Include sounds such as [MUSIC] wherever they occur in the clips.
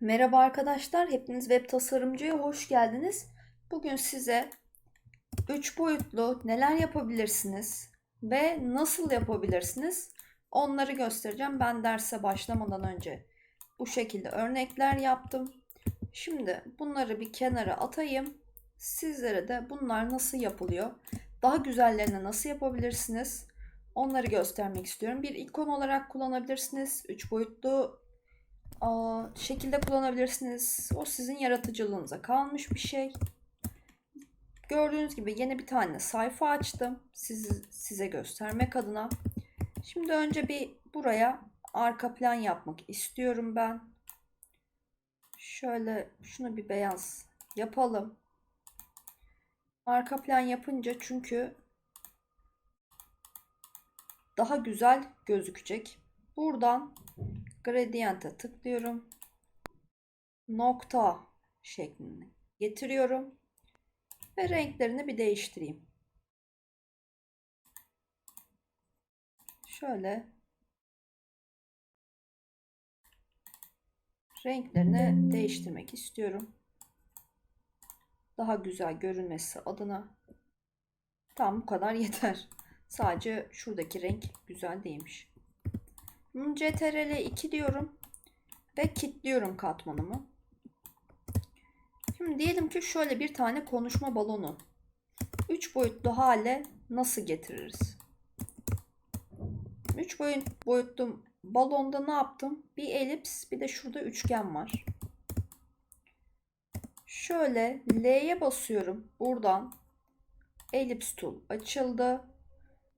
Merhaba arkadaşlar, hepiniz web tasarımcıya hoş geldiniz. Bugün size 3 boyutlu neler yapabilirsiniz ve nasıl yapabilirsiniz onları göstereceğim. Ben derse başlamadan önce bu şekilde örnekler yaptım. Şimdi bunları bir kenara atayım. Sizlere de bunlar nasıl yapılıyor, daha güzellerini nasıl yapabilirsiniz onları göstermek istiyorum. Bir ikon olarak kullanabilirsiniz. 3 boyutlu Şekilde kullanabilirsiniz. O sizin yaratıcılığınıza kalmış bir şey. Gördüğünüz gibi yeni bir tane sayfa açtım. Siz, size göstermek adına. Şimdi önce bir buraya arka plan yapmak istiyorum ben. Şöyle şunu bir beyaz yapalım. Arka plan yapınca çünkü daha güzel gözükecek. Buradan Gradient'e tıklıyorum. Nokta şeklini getiriyorum. Ve renklerini bir değiştireyim. Şöyle renklerini değiştirmek istiyorum. Daha güzel görünmesi adına. Tam bu kadar [LAUGHS] yeter. Sadece şuradaki renk güzel değilmiş. CTRL 2 diyorum ve kilitliyorum katmanımı. Şimdi diyelim ki şöyle bir tane konuşma balonu 3 boyutlu hale nasıl getiririz? 3 boyut, boyutlu balonda ne yaptım? Bir elips bir de şurada üçgen var. Şöyle L'ye basıyorum. Buradan elips tool açıldı.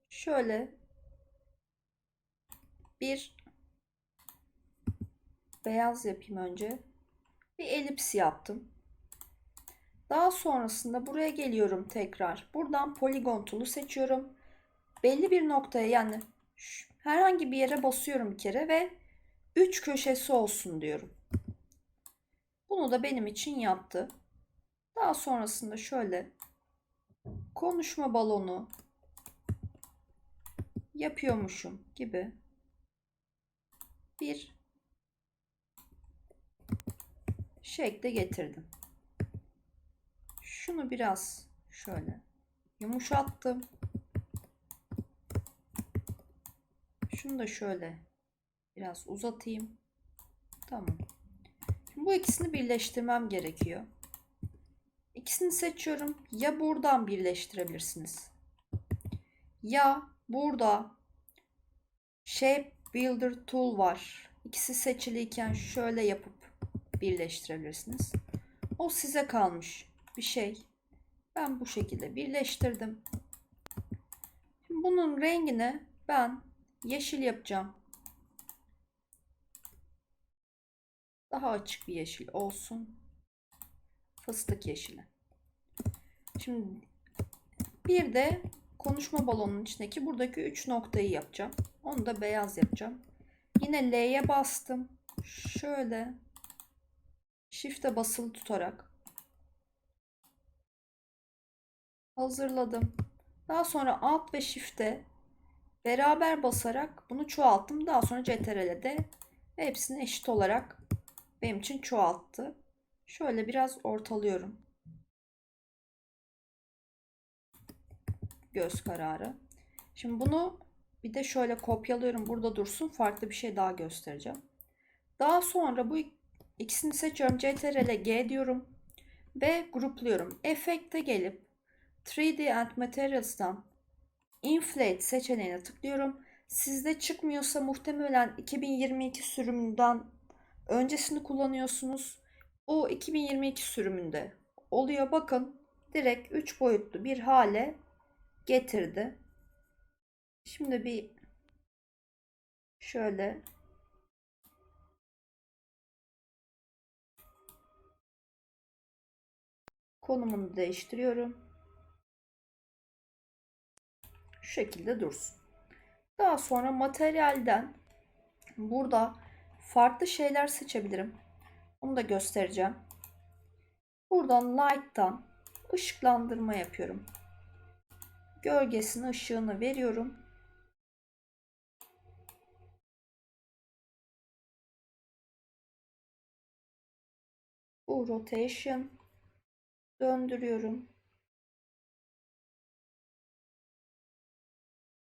Şöyle bir beyaz yapayım önce. Bir elips yaptım. Daha sonrasında buraya geliyorum tekrar. Buradan poligon tool'u seçiyorum. Belli bir noktaya yani herhangi bir yere basıyorum bir kere ve 3 köşesi olsun diyorum. Bunu da benim için yaptı. Daha sonrasında şöyle konuşma balonu yapıyormuşum gibi bir şekle getirdim. Şunu biraz şöyle yumuşattım. Şunu da şöyle biraz uzatayım. Tamam. Şimdi bu ikisini birleştirmem gerekiyor. İkisini seçiyorum. Ya buradan birleştirebilirsiniz. Ya burada Shape Builder Tool var. İkisi seçiliyken şöyle yapıp birleştirebilirsiniz. O size kalmış bir şey. Ben bu şekilde birleştirdim. Şimdi bunun rengini ben yeşil yapacağım. Daha açık bir yeşil olsun. Fıstık yeşili. Şimdi bir de konuşma balonunun içindeki buradaki 3 noktayı yapacağım. Onu da beyaz yapacağım. Yine L'ye bastım. Şöyle Shift'e basılı tutarak hazırladım. Daha sonra Alt ve Shift'e beraber basarak bunu çoğalttım. Daha sonra CTRL'de hepsini eşit olarak benim için çoğalttı. Şöyle biraz ortalıyorum. Göz kararı. Şimdi bunu bir de şöyle kopyalıyorum. Burada dursun. Farklı bir şey daha göstereceğim. Daha sonra bu ikisini seçiyorum. CTRL G diyorum. Ve grupluyorum. Efekte gelip 3D and Materials'tan Inflate seçeneğine tıklıyorum. Sizde çıkmıyorsa muhtemelen 2022 sürümünden öncesini kullanıyorsunuz. O 2022 sürümünde oluyor. Bakın direkt 3 boyutlu bir hale getirdi. Şimdi bir şöyle konumunu değiştiriyorum. Şu şekilde dursun. Daha sonra materyalden burada farklı şeyler seçebilirim. Onu da göstereceğim. Buradan light'tan ışıklandırma yapıyorum. Gölgesini, ışığını veriyorum. Bu rotation döndürüyorum.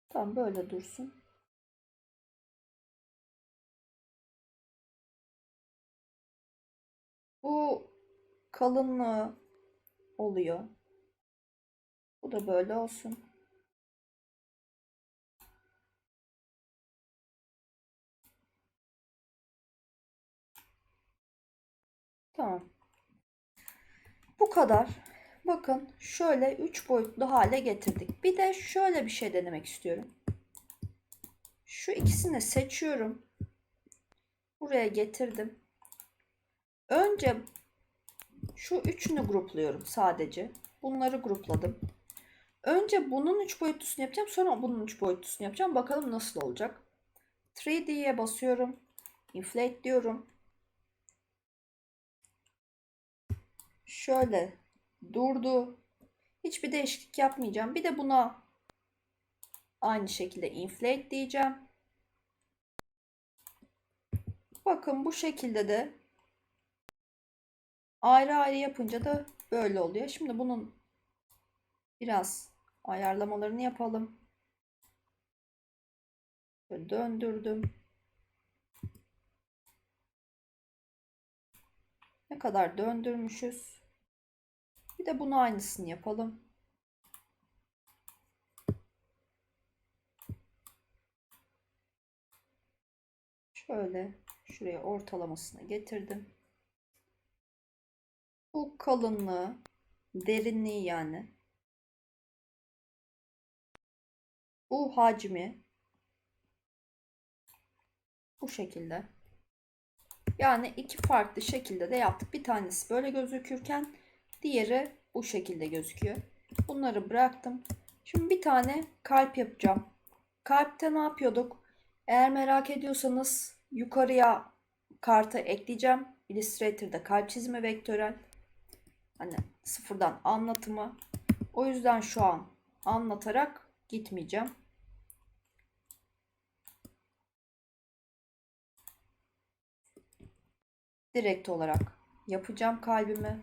Tam böyle dursun. Bu kalınlığı oluyor. Bu da böyle olsun. Tamam. Bu kadar. Bakın şöyle 3 boyutlu hale getirdik. Bir de şöyle bir şey denemek istiyorum. Şu ikisini seçiyorum. Buraya getirdim. Önce şu üçünü grupluyorum sadece. Bunları grupladım. Önce bunun 3 boyutlusunu yapacağım. Sonra bunun 3 boyutlusunu yapacağım. Bakalım nasıl olacak. 3D'ye basıyorum. Inflate diyorum. Şöyle durdu. Hiçbir değişiklik yapmayacağım. Bir de buna aynı şekilde inflate diyeceğim. Bakın bu şekilde de ayrı ayrı yapınca da böyle oluyor. Şimdi bunun biraz ayarlamalarını yapalım. Böyle döndürdüm. Ne kadar döndürmüşüz. Bir de bunu aynısını yapalım. Şöyle şuraya ortalamasını getirdim. Bu kalınlığı, derinliği yani. Bu hacmi bu şekilde. Yani iki farklı şekilde de yaptık. Bir tanesi böyle gözükürken diğeri bu şekilde gözüküyor. Bunları bıraktım. Şimdi bir tane kalp yapacağım. Kalpte ne yapıyorduk? Eğer merak ediyorsanız yukarıya kartı ekleyeceğim. Illustrator'da kalp çizimi vektörel. Hani sıfırdan anlatımı. O yüzden şu an anlatarak gitmeyeceğim. Direkt olarak yapacağım kalbimi.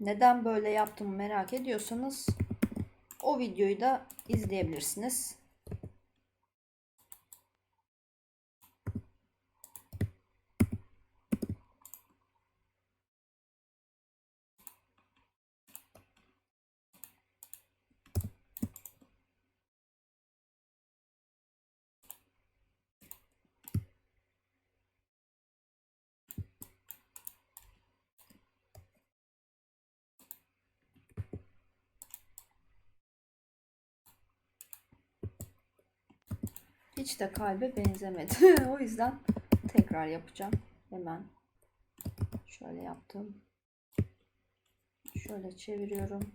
Neden böyle yaptım merak ediyorsanız o videoyu da izleyebilirsiniz. Hiç de kalbe benzemedi. [LAUGHS] o yüzden tekrar yapacağım. Hemen şöyle yaptım. Şöyle çeviriyorum.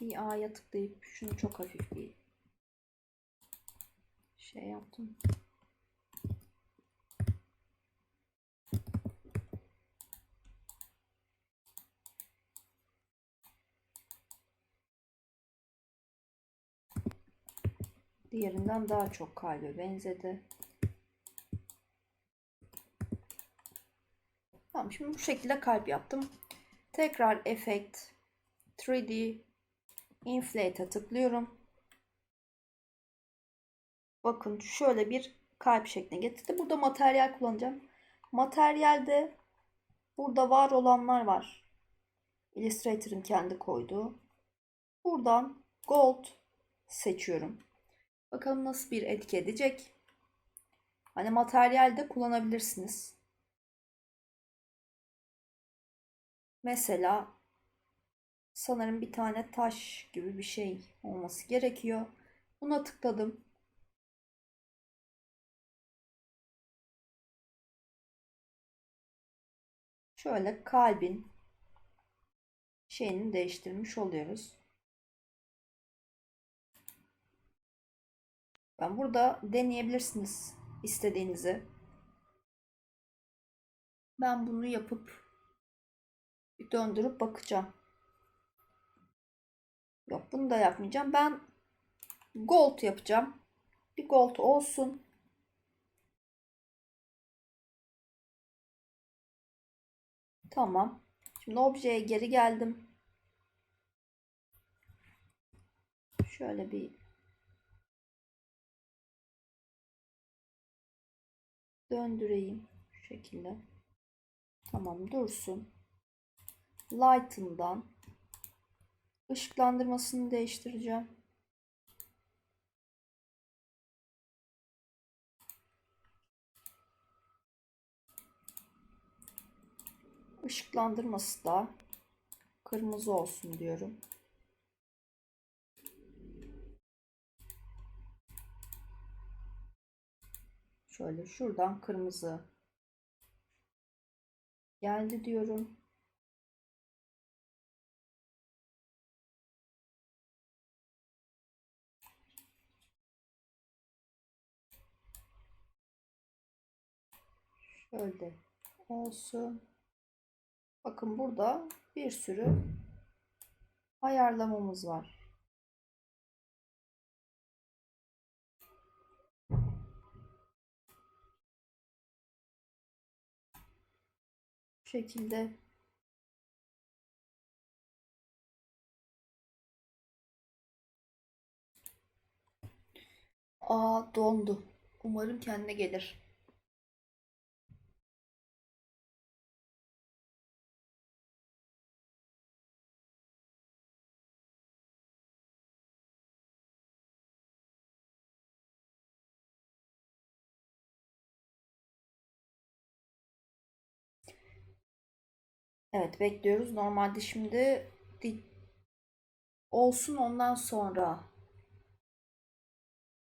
Bir A'ya tıklayıp şunu çok hafif bir şey yaptım. Diğerinden daha çok kalbe benzedi. Tamam şimdi bu şekilde kalp yaptım. Tekrar Effect 3D Inflate'e tıklıyorum. Bakın şöyle bir kalp şekline getirdi. Burada materyal kullanacağım. Materyalde burada var olanlar var. Illustrator'ın kendi koyduğu. Buradan Gold seçiyorum. Bakalım nasıl bir etki edecek. Hani materyal de kullanabilirsiniz. Mesela sanırım bir tane taş gibi bir şey olması gerekiyor. Buna tıkladım. Şöyle kalbin şeyini değiştirmiş oluyoruz. Ben burada deneyebilirsiniz istediğinizi. Ben bunu yapıp bir döndürüp bakacağım. Yok bunu da yapmayacağım. Ben gold yapacağım. Bir gold olsun. Tamam. Şimdi objeye geri geldim. Şöyle bir döndüreyim şu şekilde. Tamam dursun. Light'ından ışıklandırmasını değiştireceğim. Işıklandırması da kırmızı olsun diyorum. Şöyle şuradan kırmızı geldi diyorum. Şöyle olsun. Bakın burada bir sürü ayarlamamız var. Şekilde Aa dondu. Umarım kendine gelir. Evet bekliyoruz. Normalde şimdi di- olsun ondan sonra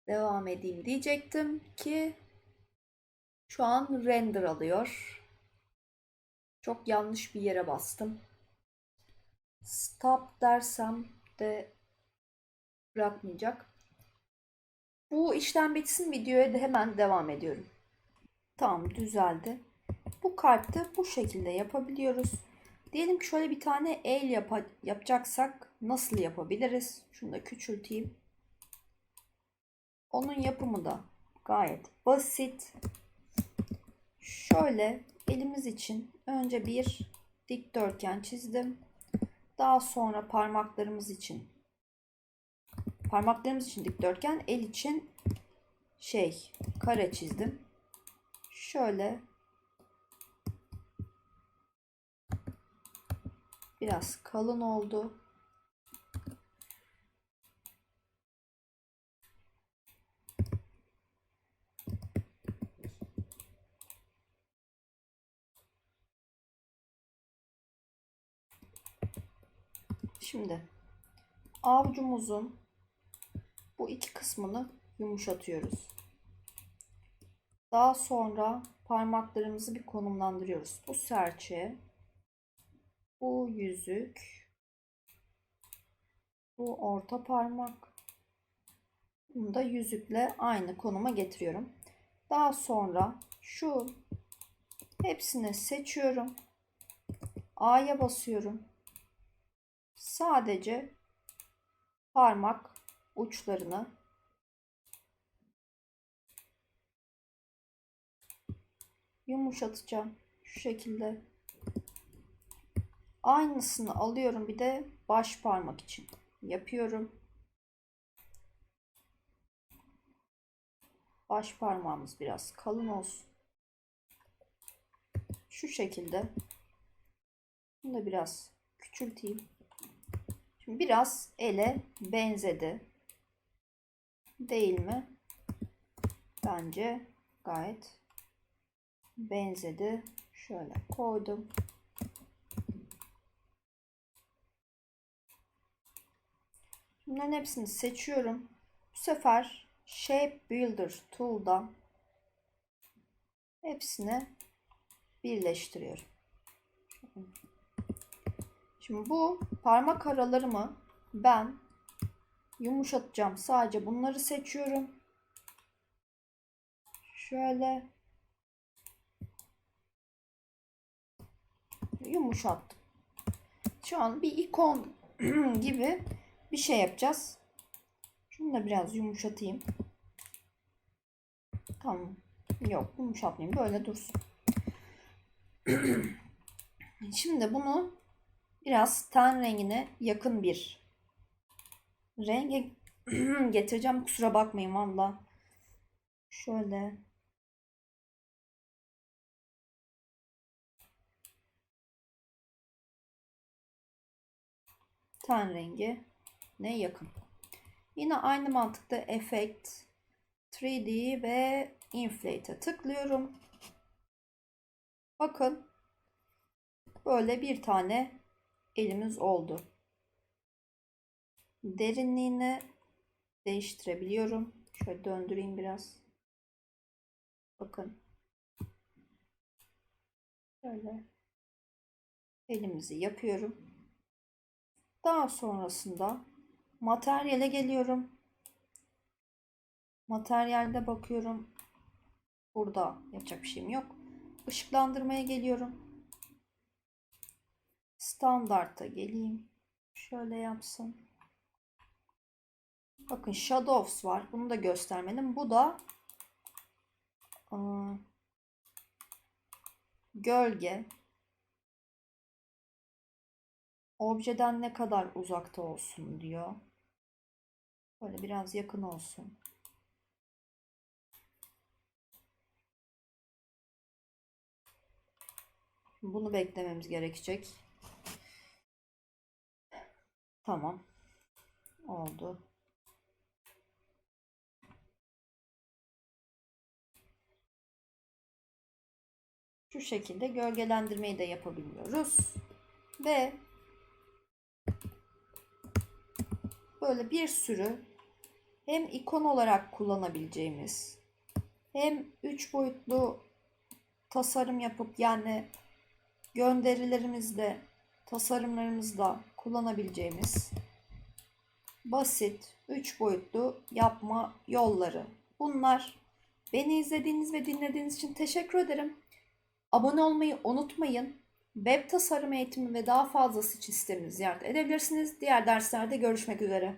devam edeyim diyecektim ki şu an render alıyor. Çok yanlış bir yere bastım. Stop dersem de bırakmayacak. Bu işlem bitsin videoya da hemen devam ediyorum. Tamam düzeldi. Bu kartı bu şekilde yapabiliyoruz. Diyelim ki şöyle bir tane el yap yapacaksak nasıl yapabiliriz? Şunu da küçülteyim. Onun yapımı da gayet basit. Şöyle elimiz için önce bir dikdörtgen çizdim. Daha sonra parmaklarımız için parmaklarımız için dikdörtgen, el için şey kare çizdim. Şöyle biraz kalın oldu. Şimdi avucumuzun bu iki kısmını yumuşatıyoruz. Daha sonra parmaklarımızı bir konumlandırıyoruz. Bu serçe, bu yüzük, bu orta parmak. Bunu da yüzükle aynı konuma getiriyorum. Daha sonra şu hepsini seçiyorum. A'ya basıyorum. Sadece parmak uçlarını yumuşatacağım. Şu şekilde. Aynısını alıyorum bir de baş parmak için. Yapıyorum. Baş parmağımız biraz kalın olsun. Şu şekilde. Bunu da biraz küçülteyim. Şimdi biraz ele benzedi. Değil mi? Bence gayet benzedi. Şöyle koydum. Bunların hepsini seçiyorum. Bu sefer Shape Builder Tool'dan hepsini birleştiriyorum. Şimdi bu parmak aralarımı ben yumuşatacağım. Sadece bunları seçiyorum. Şöyle yumuşattım. Şu an bir ikon [CLEARS THROAT] gibi bir şey yapacağız. Şunu da biraz yumuşatayım. Tamam. Yok yumuşatmayayım. Böyle dursun. [CLEARS THROAT] Şimdi bunu biraz ten rengine yakın bir renge [CLEARS THROAT] getireceğim. Kusura bakmayın valla. Şöyle ten rengi ne yakın. Yine aynı mantıkta Effect, 3D ve Inflate'e tıklıyorum. Bakın böyle bir tane elimiz oldu. Derinliğini değiştirebiliyorum. Şöyle döndüreyim biraz. Bakın. Şöyle elimizi yapıyorum. Daha sonrasında materyale geliyorum. Materyalde bakıyorum. Burada yapacak bir şeyim yok. Işıklandırmaya geliyorum. Standart'a geleyim. Şöyle yapsın. Bakın Shadows var. Bunu da göstermedim. Bu da ıı, gölge. Objeden ne kadar uzakta olsun diyor. Böyle biraz yakın olsun. Bunu beklememiz gerekecek. Tamam. Oldu. Şu şekilde gölgelendirmeyi de yapabiliyoruz. Ve böyle bir sürü hem ikon olarak kullanabileceğimiz hem üç boyutlu tasarım yapıp yani gönderilerimizde tasarımlarımızda kullanabileceğimiz basit üç boyutlu yapma yolları. Bunlar beni izlediğiniz ve dinlediğiniz için teşekkür ederim. Abone olmayı unutmayın. Web tasarım eğitimi ve daha fazlası için sitemizi ziyaret edebilirsiniz. Diğer derslerde görüşmek üzere.